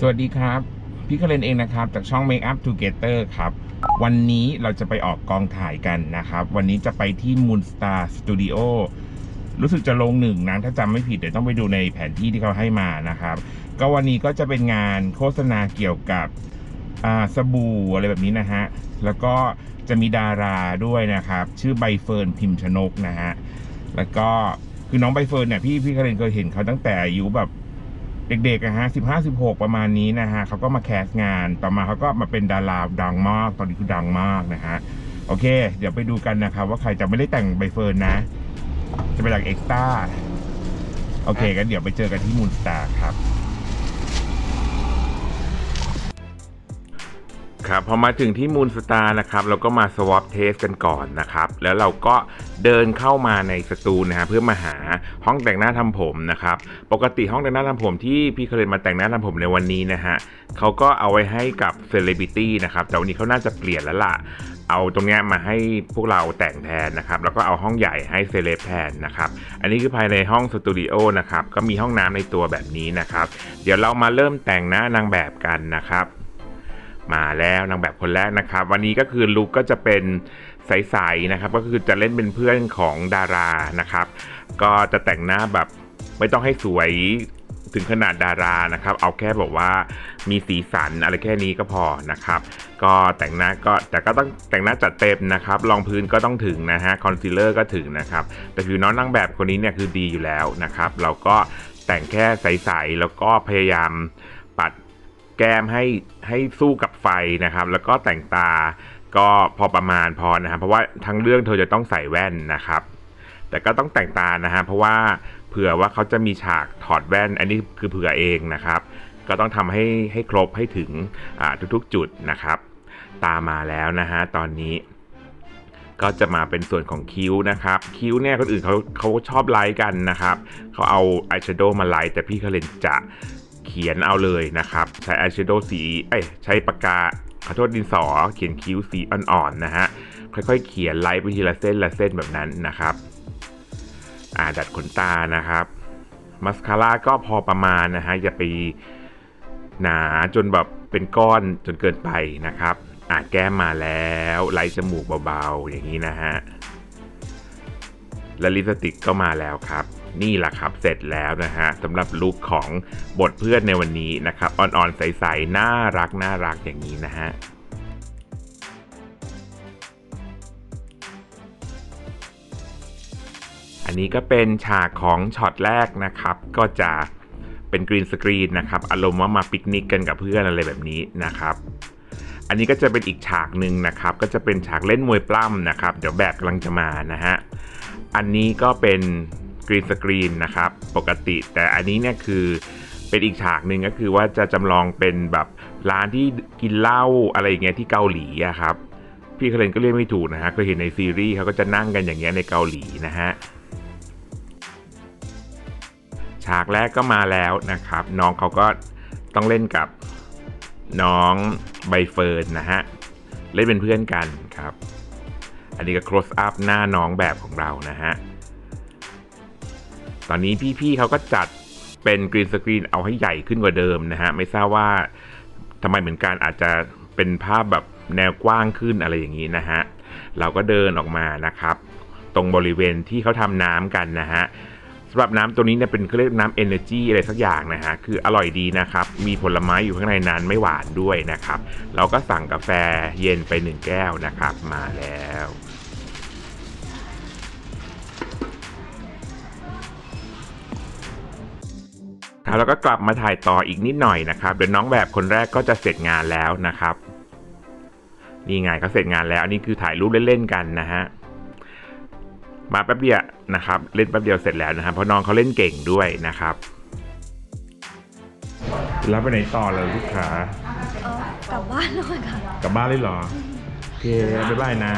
สวัสดีครับ พี่คาเรนเองนะครับ จากช่อง Make Up Together ครับ วันนี้เราจะไปออกกองถ่ายกันนะครับ วันนี้จะไปที่ Moon Star Studio รู้สึกจะลงหนึ่งนะถ้าจำไม่ผิดเดี๋ยวต้องไปดูในแผนที่ที่เขาให้มานะครับ ก็วันนี้ก็จะเป็นงานโฆษณาเกี่ยวกับอาสบู่อะไรแบบนี้นะฮะ แล้วก็จะมีดาราด้วยนะครับ ชื่อใบเฟิร์นพิมพ์ชนกนะฮะ แล้วก็คือน้องใบเฟิร์นเนี่ยพี่พี่คาเรนเคยเห็นเขาตั้งแต่อายุแบบ เด็กๆนะฮะสิบห้าสิบหกประมาณนี้นะฮะเขาก็มาแคสงาน ต่อมาเขาก็มาเป็นดาราดังมาก ตอนนี้คือดังมากนะฮะ โอเค เดี๋ยวไปดูกันนะครับว่าใครจะไม่ได้แต่งใบเฟิร์นนะ จะเป็นหลักเอ็กซ์ต้า โอเคกันเดี๋ยวไปเจอกันที่มูนสตาร์ครับ ครับพอมาถึงที่มูนสตาร์นะครับเราก็มาสวอปเทสกันก่อนนะครับแล้วเราก็เดินเข้ามาในสตูนะฮะเพื่อมาหาห้องแต่งหน้าทำผมนะครับปกติห้องแต่งหน้าทำผมที่พี่เคยมาแต่งหน้าทำผมในวันนี้นะฮะเขาก็เอาไว้ให้กับเซเลบริตี้นะครับแต่วันนี้เขาน่าจะเปลี่ยนแล้วล่ะเอาตรงนี้มาให้พวกเราแต่งแทนนะครับ แล้วก็เอาห้องใหญ่ให้เซเลบแทนนะครับ อันนี้คือภายในห้องสตูดิโอนะครับ ก็มีห้องน้ำในตัวแบบนี้นะครับ เดี๋ยวเรามาเริ่มแต่งหน้านางแบบกันนะครับ มาแล้วนางแบบคนแรกนะครับ วันนี้ก็คือลุคก็จะเป็นใสๆนะครับ ก็คือจะเล่นเป็นเพื่อนของดารานะครับ ก็จะแต่งหน้าแบบไม่ต้องให้สวยถึงขนาดดารานะครับ เอาแค่แบบว่ามีสีสันอะไรแค่นี้ก็พอนะครับ ก็แต่งหน้าก็แต่ก็ต้องแต่งหน้าจัดเต็มนะครับรองพื้นก็ต้องถึงนะฮะคอนซีลเลอร์ก็ถึงนะครับ แต่คือน้องนางแบบคนนี้เนี่ยคือดีอยู่แล้วนะครับ เราก็แต่งแค่ใสๆแล้วก็พยายามปัด แก้มให้ให้สู้กับไฟนะครับ แล้วก็แต่งตาก็พอประมาณพอนะครับ เพราะว่าทั้งเรื่องเธอจะต้องใส่แว่นนะครับ แต่ก็ต้องแต่งตานะฮะเพราะว่าเผื่อว่าเขาจะมีฉากถอดแว่น อันนี้คือเผื่อเองนะครับ ก็ต้องทำให้ให้ครบให้ถึงทุกๆจุดนะครับ ตามาแล้วนะฮะตอนนี้ก็จะมาเป็นส่วนของคิ้วนะครับ คิ้วเนี่ยคนอื่นเขาเขาชอบไลท์กันนะครับ เขาเอาอายแชโดว์มาไลท์แต่พี่คาเลนจะ ขียนเอาเลยนะครับ ใช้อายแชโดว์สีเอ้ยใช้ปากกาขอโทษดินสอ เขียนคิ้วสีอ่อนๆนะฮะค่อยๆ เขียนไลท์ไปทีละเส้นละเส้นแบบนั้นนะครับ อ่าดัดขนตานะครับมัสคาร่าก็พอประมาณนะฮะอย่าไปหนาจนแบบเป็นก้อนจนเกินไปนะครับ อ่าแก้มมาแล้วไล่จมูกเบาๆอย่างนี้นะฮะและลิปสติกก็มาแล้วครับ นี่แหละครับเสร็จแล้วนะฮะสำหรับลุคของบทเพื่อนในวันนี้นะครับอ่อนๆใสๆน่ารักน่ารักอย่างนี้นะฮะอันนี้ก็เป็นฉากของช็อตแรกนะครับ ก็จะเป็นกรีนสกรีนนะครับ อารมณ์ว่ามาปิกนิกกันกับเพื่อนอะไรแบบนี้นะครับ อันนี้ก็จะเป็นอีกฉากหนึ่งนะครับ ก็จะเป็นฉากเล่นมวยปล้ำนะครับ เดี๋ยวแบบกำลังจะมานะฮะ อันนี้ก็เป็น กรีนสกรีนนะครับ ปกติ แต่อันนี้เนี่ยคือเป็นอีกฉากหนึ่งก็คือว่าจะจำลองเป็นแบบร้านที่กินเหล้าอะไรอย่างเงี้ยที่เกาหลีอะครับ พี่เคเรนก็เรียกไม่ถูกนะฮะเคยเห็นในซีรีส์เขาก็จะนั่งกันอย่างเงี้ยในเกาหลีนะฮะฉากแรกก็มาแล้วนะครับ น้องเขาก็ต้องเล่นกับน้องใบเฟิร์นนะฮะ เล่นเป็นเพื่อนกันครับ อันนี้ก็ close up หน้าน้องแบบของเรานะฮะ ตอนนี้พี่ๆเขาก็จัดเป็นกรีนสกรีนเอาให้ใหญ่ขึ้นกว่าเดิมนะฮะ ไม่ทราบว่าทำไมเหมือนกันอาจจะเป็นภาพแบบแนวกว้างขึ้นอะไรอย่างนี้นะฮะ เราก็เดินออกมานะครับ ตรงบริเวณที่เขาทำน้ำกันนะฮะสำหรับน้ำตัวนี้เนี่ยเป็นเขาเรียกน้ำ energy อะไรสักอย่างนะฮะ คืออร่อยดีนะครับ มีผลไม้อยู่ข้างในนั้นไม่หวานด้วยนะครับ เราก็สั่งกาแฟเย็นไปหนึ่งแก้วนะครับ มาแล้ว ครับแล้วก็กลับมาถ่ายต่ออีกนิดหน่อยนะครับเดี๋ยวน้องแบบคนแรกก็จะเสร็จงานแล้วนะครับนี่ไงเขาเสร็จงานแล้วอันนี้คือถ่ายรูปเล่นๆกันนะฮะมาแป๊บเดียวนะครับ เล่นแป๊บเดียวเสร็จแล้วนะครับเพราะน้องเขาเล่นเก่งด้วยนะครับ แล้วไปไหนต่อเลยลูกค้าเออกลับบ้านแล้วค่ะกลับบ้านเลยเหรอโอเคบ๊ายบายนะ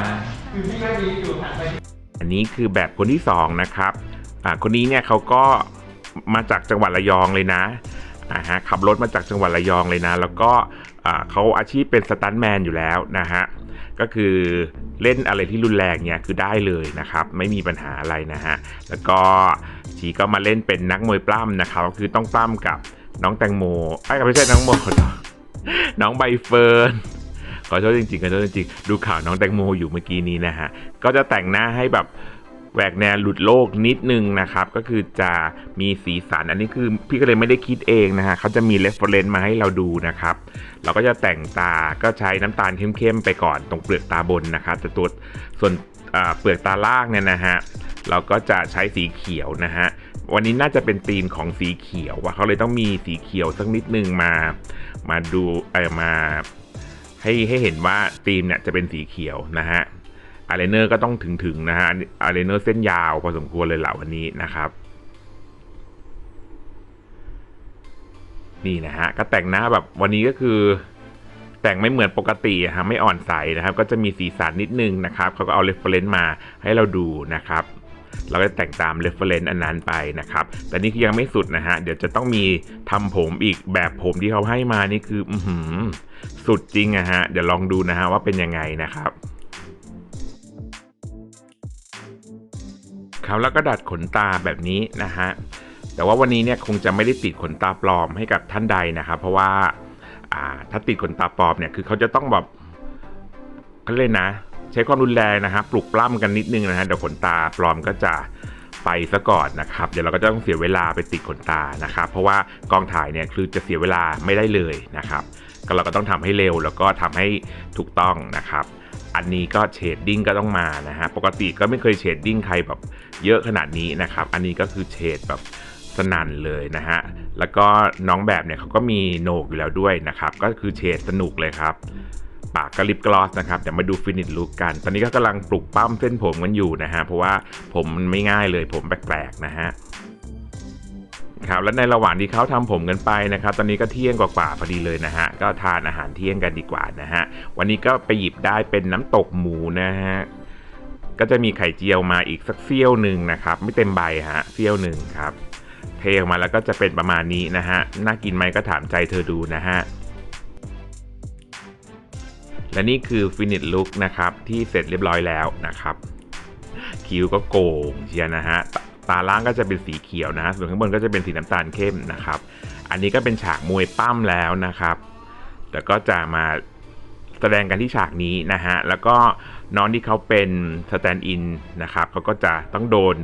อันนี้คือแบบคนที่สองนะครับอ่าคนนี้เนี่ยเขาก็ มาจากจังหวัดระยองเลยนะอ่าฮะขับรถมาจากจังหวัดระยองเลยนะ แล้วก็เขาอาชีพเป็นสตันแมนอยู่แล้วนะฮะก็คือเล่นอะไรที่รุนแรงเนี่ยคือได้เลยนะครับ ไม่มีปัญหาอะไรนะฮะแล้วก็ชีก็มาเล่นเป็นนักมวยปล้ำนะครับก็คือต้องปล้ำกับน้องแตงโมไอ้ไม่ใช่น้องโมน้องใบเฟิร์นขอโทษจริงๆขอโทษจริงๆดูข่าวน้องแตงโมอยู่เมื่อกี้นี้นะฮะก็จะแต่งหน้าให้แบบ แหวกแนวหลุดโลกนิดนึงนะครับ ก็คือจะมีสีสัน อันนี้คือพี่ก็เลยไม่ได้คิดเองนะฮะเขาจะมีเรฟเฟรนซ์มาให้เราดูนะครับ เราก็จะแต่งตาก็ใช้น้ำตาลเข้มๆไปก่อนตรงเปลือกตาบนนะครับแต่ตัวส่วนเปลือกตาล่างเนี่ยนะฮะเราก็จะใช้สีเขียวนะฮะวันนี้น่าจะเป็นธีมของสีเขียวว่าเขาเลยต้องมีสีเขียวสักนิดนึงมา มาดูเออมาให้ให้เห็นว่าธีมเนี่ยจะเป็นสีเขียวนะฮะ อายไลเนอร์ก็ต้องถึงๆนะฮะอายไลเนอร์เส้นยาวพอสมควรเลยเหล่าวันนี้นะครับนี่นะฮะก็แต่งหน้าแบบวันนี้ก็คือแต่งไม่เหมือนปกติฮะไม่อ่อนใสนะครับ ก็จะมีสีสันนิดนึงนะครับเขาก็เอาเรฟเฟรนซ์มาให้เราดูนะครับ เราก็แต่งตามเรฟเฟรนซ์อันนั้นไปนะครับ แต่นี่คือยังไม่สุดนะฮะเดี๋ยวจะต้องมีทำผมอีกแบบผมที่เขาให้มานี่คือ อืสุดจริงอะฮะเดี๋ยวลองดูนะฮะว่าเป็นยังไงนะครับ ครับแล้วก็ดัดขนตาแบบนี้นะฮะแต่ว่าวันนี้เนี่ยคงจะไม่ได้ติดขนตาปลอมให้กับท่านใดนะครับเพราะว่าอ่าถ้าติดขนตาปลอมเนี่ยคือเขาจะต้องแบบเขาเลยนะ ใช้ความรุนแรงนะฮะปลุกปล้ำกันนิดนึงนะฮะเดี๋ยวขนตาปลอมก็จะไปซะก่อนนะครับ เดี๋ยวเราก็จะต้องเสียเวลาไปติดขนตานะครับ เพราะว่ากองถ่ายเนี่ยคือจะเสียเวลาไม่ได้เลยนะครับ ก็เราก็ต้องทำให้เร็วแล้วก็ทำให้ถูกต้องนะครับ อันนี้ก็เชดดิ้งก็ต้องมานะฮะ ปกติก็ไม่เคยเชดดิ้งใครแบบเยอะขนาดนี้นะครับ อันนี้ก็คือเชดแบบสนั่นเลยนะฮะ แล้วก็น้องแบบเนี่ยเขาก็มีโหนกอยู่แล้วด้วยนะครับ ก็คือเชดสนุกเลยครับ ปากก็ลิปกลอสนะครับ เดี๋ยวมาดูฟินิชลุกกัน ตอนนี้ก็กำลังปลุกปั้มเส้นผมกันอยู่นะฮะ เพราะว่าผมมันไม่ง่ายเลยผมแปลกๆนะฮะ ครับและในระหว่างที่เขาทำผมกันไปนะครับ ตอนนี้ก็เที่ยงกว่าๆพอดีเลยนะฮะก็ทานอาหารเที่ยงกันดีกว่านะฮะวันนี้ก็ไปหยิบได้เป็นน้ำตกหมูนะฮะก็จะมีไข่เจียวมาอีกสักเสี้ยวหนึ่งนะครับ ไม่เต็มใบฮะเสี้ยวหนึ่งครับ เทออกมาแล้วก็จะเป็นประมาณนี้นะฮะน่ากินไหมก็ถามใจเธอดูนะฮะและนี่คือฟินิชลุกนะครับที่เสร็จเรียบร้อยแล้วนะครับ คิ้วก็โก่งเชียนะฮะ ตาล่างก็จะเป็นสีเขียวนะ ส่วนข้างบนก็จะเป็นสีน้ำตาลเข้มนะครับ อันนี้ก็เป็นฉากมวยปั้มแล้วนะครับแล้วก็จะมาแสดงกันที่ฉากนี้นะฮะ แล้วก็น้องที่เขาเป็นสแตนด์อินนะครับเขาก็จะต้องโดน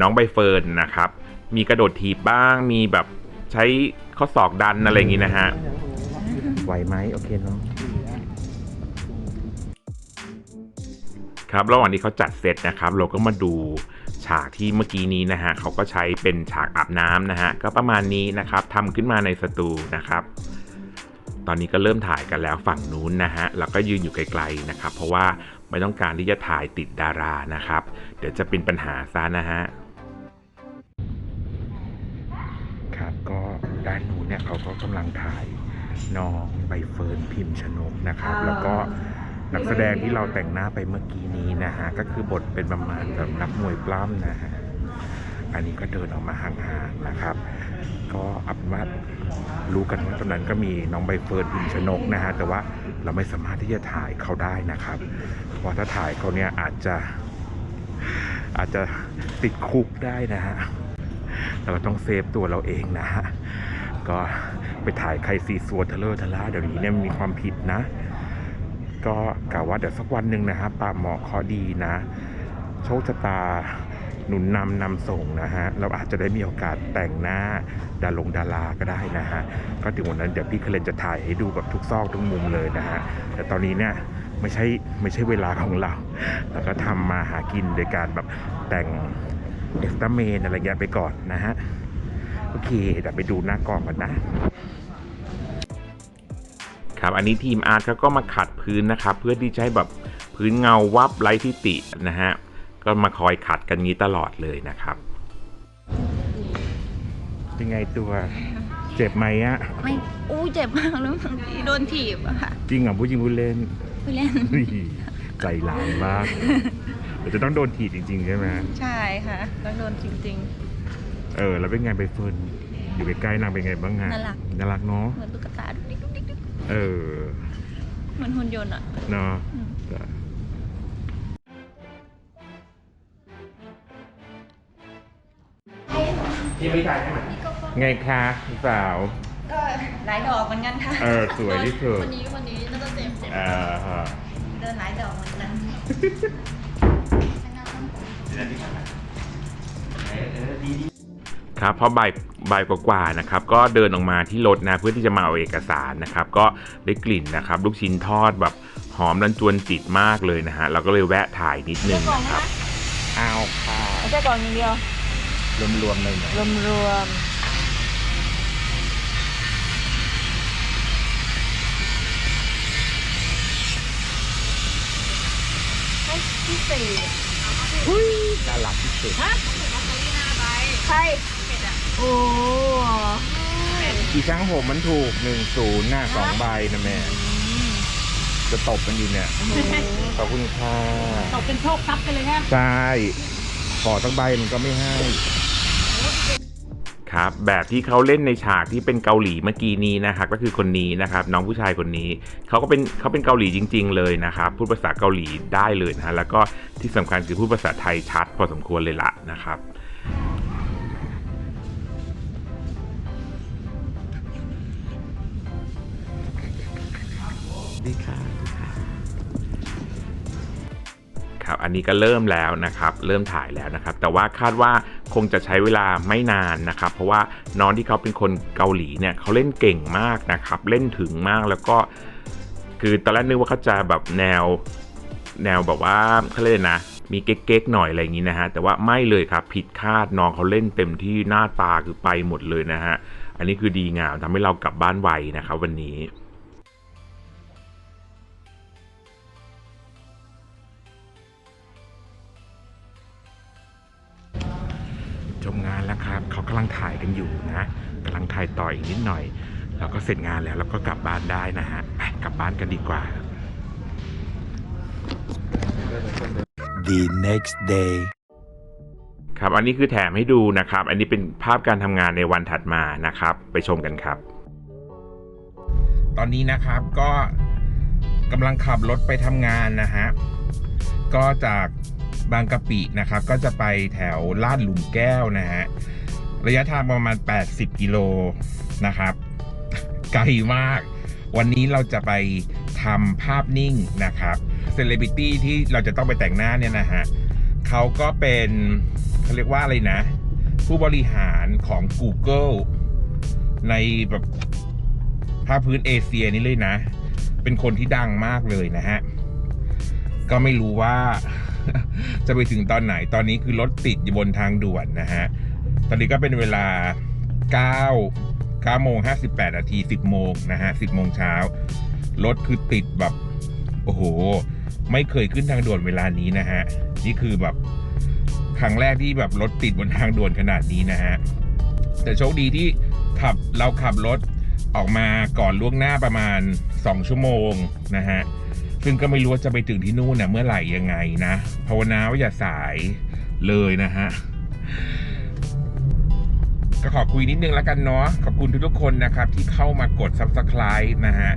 น้องใบเฟิร์นนะครับ มีกระโดดถีบบ้าง มีแบบใช้ข้อศอกดันอะไรอย่างนี้นะฮะ ไหวไหมโอเคเนาะ ครับระหว่างที่เขาจัดเสร็จนะครับ เราก็มาดูฉากที่เมื่อกี้นี้นะฮะเขาก็ใช้เป็นฉากอาบน้ำนะฮะก็ประมาณนี้นะครับทำขึ้นมาในสตูนะครับ ตอนนี้ก็เริ่มถ่ายกันแล้วฝั่งนู้นนะฮะเราก็ยืนอยู่ไกลๆนะครับ เพราะว่าไม่ต้องการที่จะถ่ายติดดารานะครับ เดี๋ยวจะเป็นปัญหาซะนะฮะครับก็ด้านนู้นเนี่ยเขาก็กำลังถ่ายน้องใบเฟิร์นพิมพ์ชนกนะครับ แล้วก็ นักแสดงที่เราแต่งหน้าไปเมื่อกี้นี้นะฮะ ก็คือบทเป็นประมาณแบบนักมวยปล้ำนะฮะ อันนี้ก็เดินออกมาห่างๆนะครับ ก็อาเป็นว่ารู้กันว่าตอนนั้นก็มีน้องใบเฟิร์นพิมพ์ชนกนะฮะ แต่ว่าเราไม่สามารถที่จะถ่ายเขาได้นะครับ เพราะถ้าถ่ายเขาเนี่ยอาจจะอาจจะติดคุกได้นะฮะ เราก็ต้องเซฟตัวเราเองนะฮะ ก็ไปถ่ายใครซีซัวเทเลอร์ทล่าเดี๋ยวนี้เนี่ยมีความผิดนะ ก็กล่าวว่าเดี๋ยวสักวันหนึ่งนะฮะป่าเหมาะคอดีนะ โชคชะตาหนุนนำนำส่งนะฮะ เราอาจจะได้มีโอกาสแต่งหน้าดาลงดาราก็ได้นะฮะ ก็ถึงวันนั้นเดี๋ยวพี่เคเลนจะถ่ายให้ดูแบบทุกซอกทุกมุมเลยนะฮะ แต่ตอนนี้เนี่ยไม่ใช่ไม่ใช่เวลาของเรา เราก็ทำมาหากินโดยการแบบแต่งเอ็กซ์ตร้าเมนอะไรเงี้ยไปก่อนนะฮะ โอเคเดี๋ยวไปดูหน้ากองกันนะ ครับ อันนี้ทีมอาร์ตเขาก็มาขัดพื้นนะครับ เพื่อที่จะให้แบบพื้นเงาวับไร้ทิตินะฮะ ก็มาคอยขัดกันงี้ตลอดเลยนะครับเป็นไงตัวเจ็บไหมอะไม่อู้เจ็บมากแล้วบางทีโดนถีบอะค่ะจริงเหรอผู้หญิงผู้เล่นไปเล่นใจร้ายมากเดี๋ยวจะต้องโดนถีบจริง ๆ ใช่ไหมใช่ค่ะต้องโดนจริงเออ แล้วเป็นไงไปเฟิร์นอยู่ใกล้ๆนางเป็นไงบ้างฮะน่ารัก น่ารักเนาะๆเหมือนตุ๊กตา เออ เหมือนหุ่นยนต์อะเนาะอืมพี่ไม่จ่ายให้ไหมนี่ก็ฟังไงคะพี่สาว ก็หลายดอกเหมือนกันค่ะ เออ สวยที่สุดวันนี้วันนี้น่าจะเจ็บเจ็บเออฮะเดินหลายดอกเหมือนกัน ครับพอบ่ายบ่ายกว่าๆนะครับก็เดินออกมาที่รถนะเพื่อที่จะมาเอาเอกสารนะครับ ก็ได้กลิ่นนะครับ ลูกชิ้นทอดแบบหอมรันจวนจิตมากเลยนะฮะเราก็เลยแวะถ่ายนิดนึงนะครับเอาค่ะไม่ใช่กล่องอย่างเดียวรวมๆเลยนะรวมรวมให้พิเศษน่ารักที่สุดใช่ โอ้อีช่างผมมันถูกหนึ่งศูนย์หน้าสองใบนะแม่ จะตบกันอยู่เนี่ย ขอบคุณค่ะตกเป็นโชคทรัพย์ไปเลยฮะใช่ขอสักใบมันก็ไม่ให้ ครับแบบที่เขาเล่นในฉากที่เป็นเกาหลีเมื่อกี้นี้นะครับก็คือคนนี้นะครับน้องผู้ชายคนนี้เขาก็เป็นเขาเป็นเกาหลีจริง ๆ เลยนะครับพูดภาษาเกาหลีได้เลยนะฮะแล้วก็ที่สำคัญคือพูดภาษาไทยชัดพอสมควรเลยละนะครับ อันนี้ก็เริ่มแล้วนะครับ เริ่มถ่ายแล้วนะครับ แต่ว่าคาดว่าคงจะใช้เวลาไม่นานนะครับ เพราะว่าน้องที่เขาเป็นคนเกาหลีเนี่ยเขาเล่นเก่งมากนะครับ เล่นถึงมากแล้วก็ คือตอนแรกนึกว่าเขาจะแบบแนวแนวแบบว่าเขาเรียกนะมีเก๊กๆหน่อยอะไรอย่างนี้นะฮะแต่ว่าไม่เลยครับผิดคาดน้องเขาเล่นเต็มที่หน้าตาคือไปหมดเลยนะฮะอันนี้คือดีงามทำให้เรากลับบ้านไวนะครับวันนี้ เราก็เสร็จงานแล้วเราก็กลับบ้านได้นะฮะไปกลับบ้านกันดีกว่า the next day. ครับอันนี้คือแถมให้ดูนะครับ อันนี้เป็นภาพการทำงานในวันถัดมานะครับ ไปชมกันครับ ตอนนี้นะครับก็กำลังขับรถไปทำงานนะฮะก็จากบางกะปินะครับ ก็จะไปแถวลาดหลุมแก้วนะฮะระยะทางประมาณ 80 กิโลนะครับ ไกลมาก วันนี้เราจะไปทำภาพนิ่งนะครับเซเลบริตี้ที่เราจะต้องไปแต่งหน้าเนี่ยนะฮะเขาก็เป็นเขาเรียกว่าอะไรนะ ผู้บริหารของ Google ในแบบภาคพื้นเอเชียนี่เลยนะ เป็นคนที่ดังมากเลยนะฮะ ก็ไม่รู้ว่าจะไปถึงตอนไหน ตอนนี้คือรถติดอยู่บนทางด่วนนะฮะ ตอนนี้ก็เป็นเวลา9 9โมง58นาที 10 โมงนะฮะ 10 โมงเช้ารถคือติดแบบ โอ้โห ไม่เคยขึ้นทางด่วนเวลานี้นะฮะ นี่คือแบบครั้งแรกที่แบบรถติดบนทางด่วนขนาดนี้นะฮะ แต่โชคดีที่ขับเราขับรถออกมาก่อนล่วงหน้าประมาณ 2 ชั่วโมงนะฮะ ซึ่งก็ไม่รู้ว่าจะไปถึงที่นู่นเนี่ยเมื่อไหร่ยังไงนะ ภาวนาว่าอย่าสายเลยนะฮะ ก็ขอคุยนิดนึงแล้วกันเนาะขอบคุณทุกๆคนนะครับ ที่เข้ามากด subscribe นะฮะ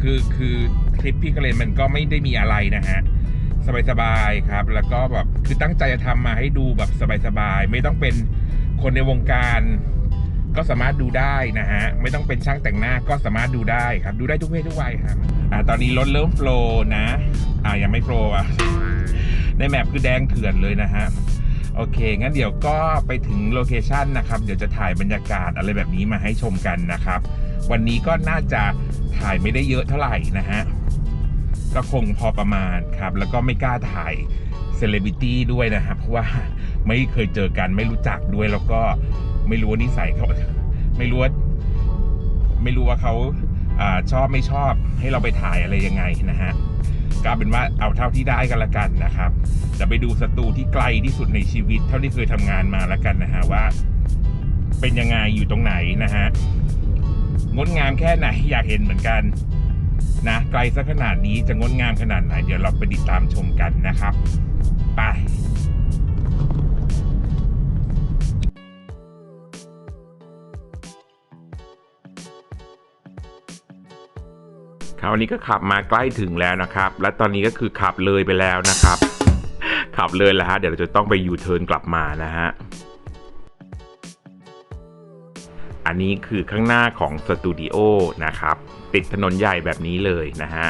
คือคือคลิปพี่กระเลนมันก็ไม่ได้มีอะไรนะฮะสบายๆครับ แล้วก็แบบคือตั้งใจจะทำมาให้ดูแบบสบายๆไม่ต้องเป็นคนในวงการก็สามารถดูได้นะฮะ ไม่ต้องเป็นช่างแต่งหน้าก็สามารถดูได้ครับ ดูได้ทุกเพศทุกวัยครับอ่าตอนนี้รถเริ่มโฟล์นะ อ่ายังไม่โฟล์อะในแมปคือแดงเถื่อนเลยนะฮะ โอเค งั้นเดี๋ยวก็ไปถึงโลเคชันนะครับ เดี๋ยวจะถ่ายบรรยากาศอะไรแบบนี้มาให้ชมกันนะครับ วันนี้ก็น่าจะถ่ายไม่ได้เยอะเท่าไหร่นะฮะ ก็คงพอประมาณครับ แล้วก็ไม่กล้าถ่ายเซเลบริตี้ด้วยนะครับ เพราะว่าไม่เคยเจอกันไม่รู้จักด้วยแล้วก็ไม่รู้ว่านิสัยเขาไม่รู้ว่าไม่รู้ว่าเขาอาชอบไม่ชอบให้เราไปถ่ายอะไรยังไงนะฮะ ก็เอาเป็นว่าเอาเท่าที่ได้กันละกันนะครับจะไปดูสตูที่ไกลที่สุดในชีวิต เท่าที่เคยทำงานมาละกันนะฮะว่า เป็นยังไงอยู่ตรงไหนนะฮะงดงามแค่ไหนอยากเห็นเหมือนกันนะไกลสักขนาดนี้จะงดงามขนาดไหน เดี๋ยวเราไปติดตามชมกันนะครับ ไป คราวนี้ก็ขับมาใกล้ถึงแล้วนะครับ และตอนนี้ก็คือขับเลยไปแล้วนะครับ ขับเลยแล้วฮะเดี๋ยวเราจะต้องไปยูเทิร์นกลับมานะฮะอันนี้คือข้างหน้าของสตูดิโอนะครับ ติดถนนใหญ่แบบนี้เลยนะฮะ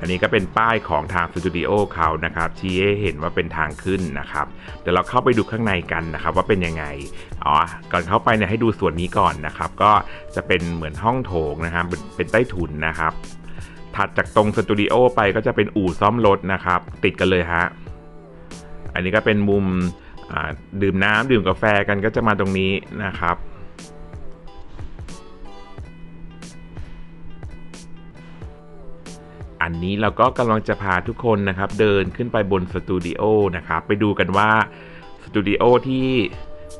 อันนี้ก็เป็นป้ายของทางสตูดิโอเขานะครับชี้ให้เห็นว่าเป็นทางขึ้นนะครับเดี๋ยวเราเข้าไปดูข้างในกันนะครับว่าเป็นยังไงอ๋อก่อนเข้าไปเนี่ยให้ดูส่วนนี้ก่อนนะครับ ก็จะเป็นเหมือนห้องโถงนะครับเป็นใต้ถุนนะครับถัดจากตรงสตูดิโอไปก็จะเป็นอู่ซ่อมรถนะครับ ติดกันเลยฮะอันนี้ก็เป็นมุมดื่มน้ำดื่มกาแฟกันก็จะมาตรงนี้นะครับ อันนี้เราก็กำลังจะพาทุกคนนะครับเดินขึ้นไปบนสตูดิโอนะครับไปดูกันว่าสตูดิโอที่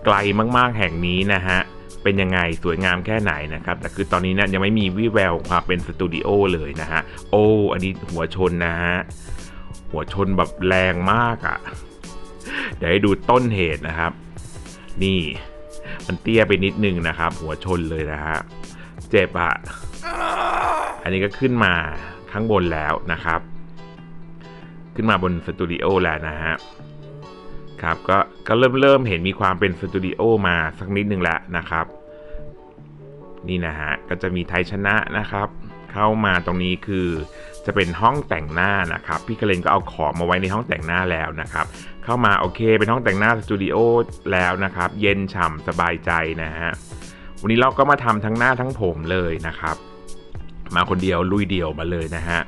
ไกลมากๆแห่งนี้นะฮะเป็นยังไงสวยงามแค่ไหนนะครับแต่คือตอนนี้นี่ยยังไม่มีวิแววความเป็นสตูดิโอเลยนะฮะโอ้อันนี้หัวชนนะฮะหัวชนแบบแรงมากอะ่ะ เดี๋ยวให้ดูต้นเหตุนะครับ นี่ มันเตี้ยไปนิดนึงนะครับ หัวชนเลยนะฮะเจ็บอะอันนี้ก็ขึ้นมา ข้างบนแล้วนะครับ ขึ้นมาบนสตูดิโอแล้วนะฮะครับก็ก็เริ่มเริ่มเห็นมีความเป็นสตูดิโอมาสักนิดนึงแล้วนะครับ นี่นะฮะก็จะมีไทยชนะนะครับ เข้ามาตรงนี้คือจะเป็นห้องแต่งหน้านะครับ พี่กเลนก็เอาของมาไว้ในห้องแต่งหน้าแล้วนะครับ เข้ามาโอเคเป็นห้องแต่งหน้าสตูดิโอแล้วนะครับ เย็นฉ่ำสบายใจนะฮะวันนี้เราก็มาทำทั้งหน้าทั้งผมเลยนะครับ มาคนเดียวลุยเดี่ยวมาเลยนะฮะ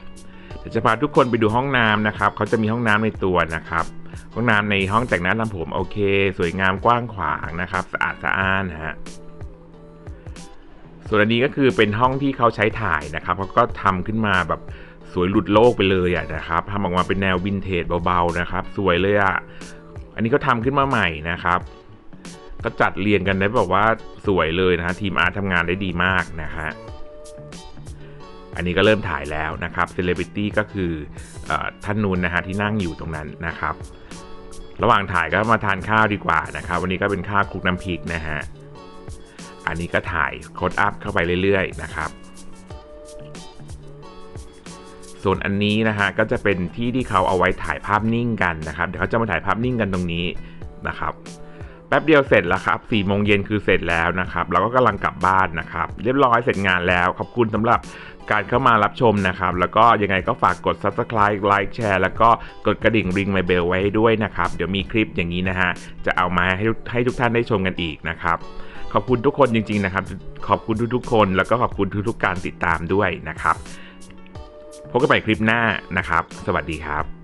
เดี๋ยวจะพาทุกคนไปดูห้องน้ำนะครับเขาจะมีห้องน้ำในตัวนะครับ ห้องน้ำในห้องแต่งหน้าทำผมโอเค สวยงามกว้างขวางนะครับสะอาดสะอ้านฮะส่วนอันนี้ก็คือเป็นห้องที่เขาใช้ถ่ายนะครับเขาก็ทำขึ้นมาแบบสวยหลุดโลกไปเลยอะนะครับทำออกมาเป็นแนววินเทจเบาๆนะครับ สวยเลยอะอันนี้ก็ทำขึ้นมาใหม่นะครับ ก็จัดเรียงกันได้แบบว่าสวยเลยนะฮะทีมอาร์ตทำงานได้ดีมากนะฮะ อันนี้ก็เริ่มถ่ายแล้วนะครับเซเลบริตี้ก็คือออท่านนูนนะฮะที่นั่งอยู่ตรงนั้นนะครับ ระหว่างถ่ายก็มาทานข้าวดีกว่านะครับ วันนี้ก็เป็นข้าวคลุกน้ำพริกนะฮะอันนี้ก็ถ่ายโคดอัพเข้าไปเรื่อยๆนะครับ ส่วนอันนี้นะฮะก็จะเป็นที่ที่เขาเอาไว้ถ่ายภาพนิ่งกันนะครับ เดี๋ยวเขาจะมาถ่ายภาพนิ่งกันตรงนี้นะครับ แป๊บเดียวเสร็จแล้วครับ4โมงเย็นคือเสร็จแล้วนะครับ เราก็กำลังกลับบ้านนะครับ เรียบร้อยเสร็จงานแล้ว ขอบคุณสำหรับการเข้ามารับชมนะครับ แล้วก็ยังไงก็ฝากกด subscribe ไลค์แชร์แล้วก็กดกระดิ่งริงไมเบลไว้ให้ด้วยนะครับ เดี๋ยวมีคลิปอย่างนี้นะฮะ จะเอามาให้ให้ทุกท่านได้ชมกันอีกนะครับ ขอบคุณทุกคนจริง ๆ นะครับ ขอบคุณทุกๆคน แล้วก็ขอบคุณทุกๆการติดตามด้วยนะครับ พบกันใหม่คลิปหน้านะครับ สวัสดีครับ